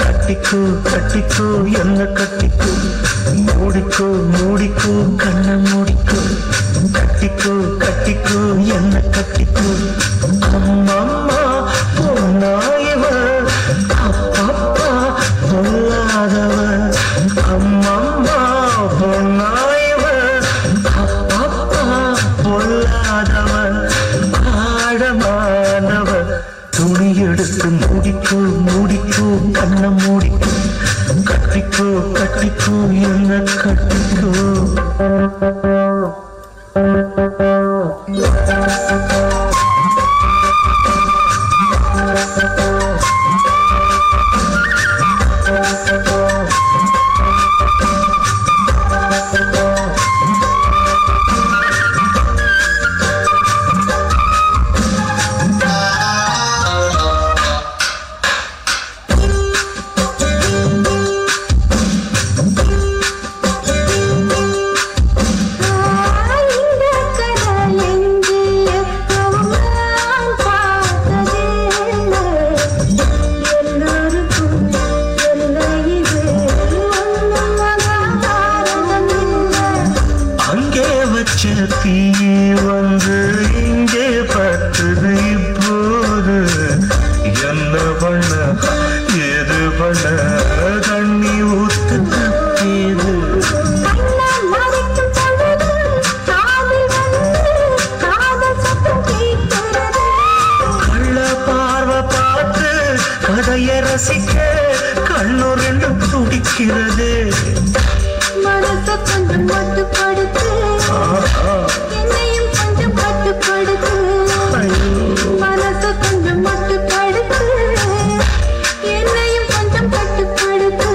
கட்டிக்கோ கட்டிக்கோ என்ன கட்டிக்கோ. மூடிக்கோ பொல்லாதவர் ஆழமானவர் துணி எடுத்து முடிக்கோ முடிக்கோ கண்ண முடிக்கோ கட்டிக்கோ கட்டிக்கோ என்ன கட்டிக்கோ Thank you. ரசிக்க கண்ணு ரெண்டு துடிக்கிறது. மனச கொஞ்சம் மட்டுப்படுத்து. என்னையும் கொஞ்சம் மட்டுப்படுத்து மனச கொஞ்சம் மட்டுப்படுத்து. என்னையும் கொஞ்சம் கட்டுப்படுத்து.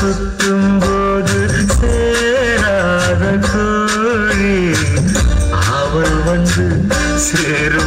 சுத்தும் போது சேராத கோழி. அவள் வந்து சேரும்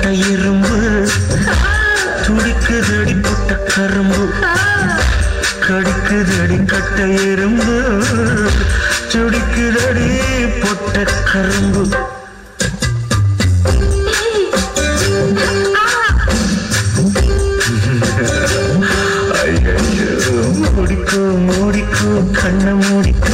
போட்ட இரும்பு துடிக்குதடி போட்ட கரும்பு. கடிக்குதடி கட்ட எறும்பு. துடிக்குதடி போட்ட கரும்பு. பிடிக்கும் மூடிக்கும் கண்ணை மூடிக்கும்